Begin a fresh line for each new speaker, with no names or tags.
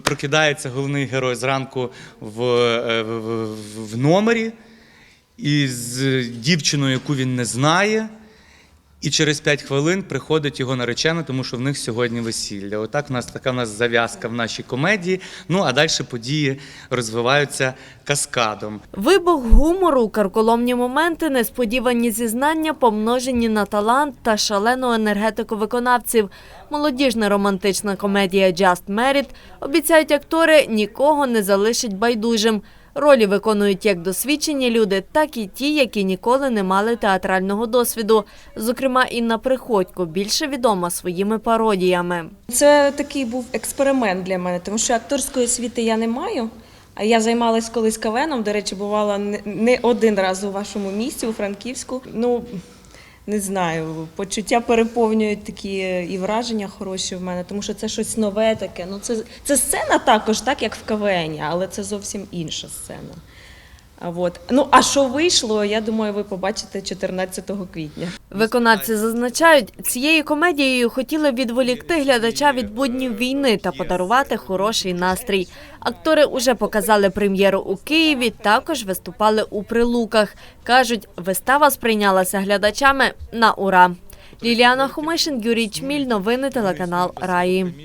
прокидається головний герой зранку в, е, в, в- в номері із дівчиною, яку він не знає. І через 5 хвилин приходить його наречена, тому що в них сьогодні весілля. Отак у нас така у нас зав'язка в нашій комедії. Ну а далі події розвиваються каскадом.
Вибух гумору, карколомні моменти, несподівані зізнання, помножені на талант та шалену енергетику виконавців. Молодіжна романтична комедія «Just Married» обіцяють актори нікого не залишить байдужим. Ролі виконують як досвідчені люди, так і ті, які ніколи не мали театрального досвіду. Зокрема, Інна Приходько більше відома своїми пародіями.
Це такий був експеримент для мене, тому що акторської освіти я не маю. А я займалась колись кавеном. До речі, бувала не- один раз у вашому місті, у Франківську. Ну не знаю, почуття переповнюють такі і враження хороші в мене, тому що це щось нове таке. Ну це, це сцена також, так як в кавені, але це зовсім інша сцена. А от. Ну а що вийшло, я думаю, ви побачите 14 квітня.
Виконавці зазначають, цією комедією хотіли відволікти глядача від буднів війни та подарувати хороший настрій. Актори уже показали прем'єру у Києві, також виступали у Прилуках. Кажуть, вистава сприйнялася глядачами на ура. Ліліана Хумишин, Юрій Чміль, новини телеканал Раї.